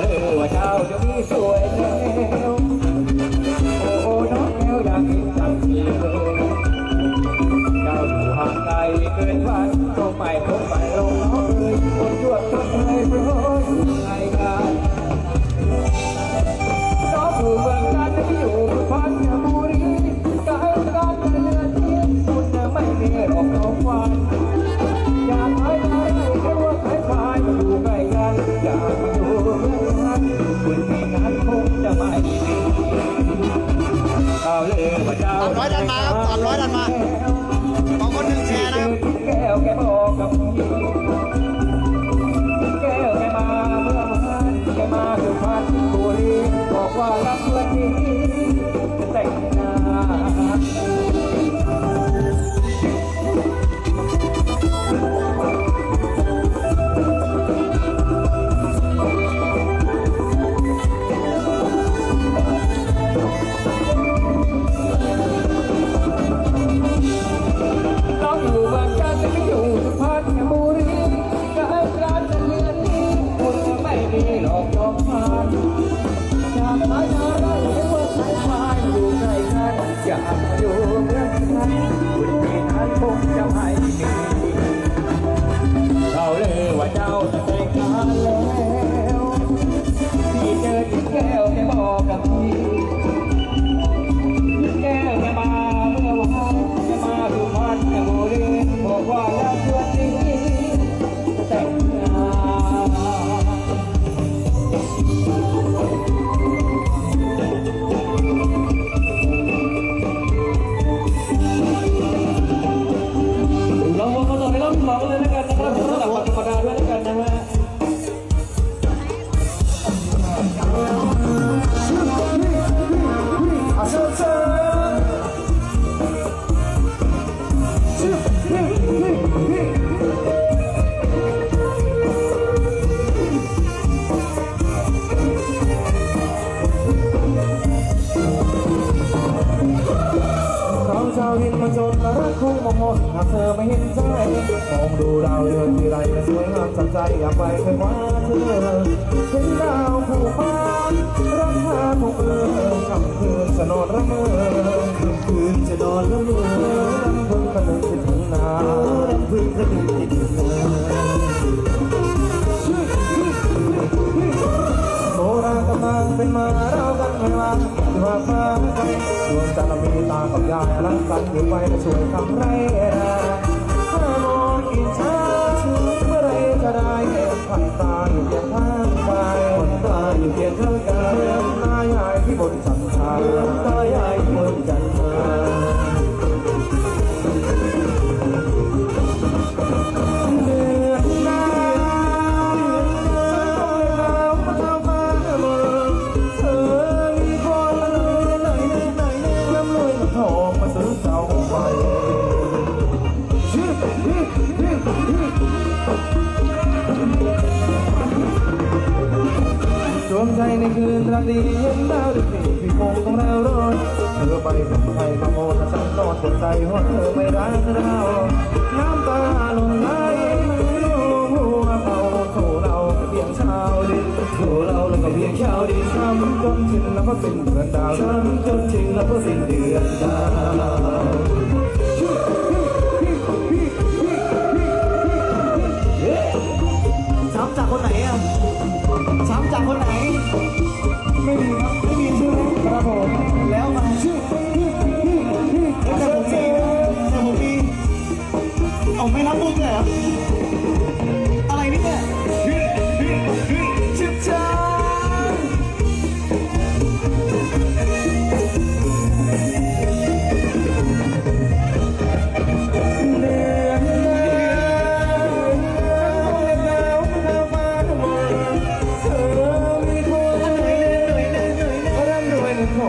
เลยว่าเจ้าจะมีสวยแล้วโอ้น้องแมวอยากกินสักทีเจ้าอยู่ห่างไกลเกินวันตรงไปตรงไปลงน้องเอ้ยคนจวดคนเลยเพราะอยู่ไกลกันน้องอยู่เมืองกันที่อยู่พัท บอกาเจ้าจะแต่งงานแล้วพี่เจอที่แก้วแกบอกกับพี่แก้วแกมาเมื่อวานแกมาสุพรรณบุรีบอกว่าแล้วชวนนี้แต่งงานลองมาต่อในรอบสองเลยแล้วกันนะครับาจนรักคงมองมนหากเธอไม่เห็นใจ มองดูดาวเดือนที่ไรสวยงามสัใจอยากไปเคยคว้าเธอเห็นดาวคู่ฟ้ารักเธอคงเอื้อคำคืนจะนอนระเมอคำคืนจะนอนระเมอรำพึงคนึกคิดถึงนารำพึงคนึกคิดถึงนาโบราณกำลังเป็นมา เรากันเวลาที่ว่าฟ้าดวงจันทร์มีตากับยายรักกันอยู่ไปช่วยทำไรได้ ในคืนราตรีเห็นดาวดึกดีพี่คงต้องแล้วรอนเธอไปกับใครมาโมนฉันนอนปวดใจเพราะเธอไม่รักเราน้ำตาลงไหลไม่รู้หัวเขาโถเราเพียงชาวดินโถเราแล้วก็เพียงชาวดินช้ำจนชินแล้วก็สิ้นเดือนดาวช้ำจนชินแล้วก็สิ้นเดือนดาว ช่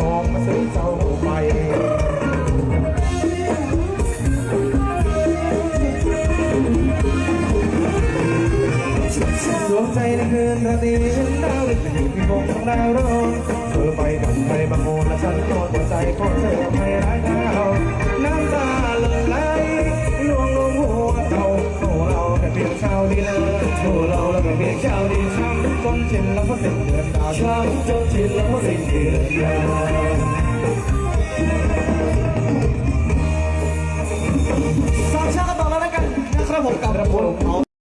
องมาซื้อเจ้าไปดวงใจในคืนราตรีเห็นดาวเล็กอยู่ที่วงของดาวร้อนเธอไปกับใครบางโมนและฉันนอนหัวใจของเธอไม่ร้ายดาวน้ำตาหลั่งไหลลวงลงหัวเขาโอ้เราแค่เพียงชาวดีเลยโอ้เราแล้วแค่เพียงชาวดีช้ำจนชินแล้วก็สิ้นเดือนดาวช้ำจนชินแล้วก็สิ้นเดือนดาว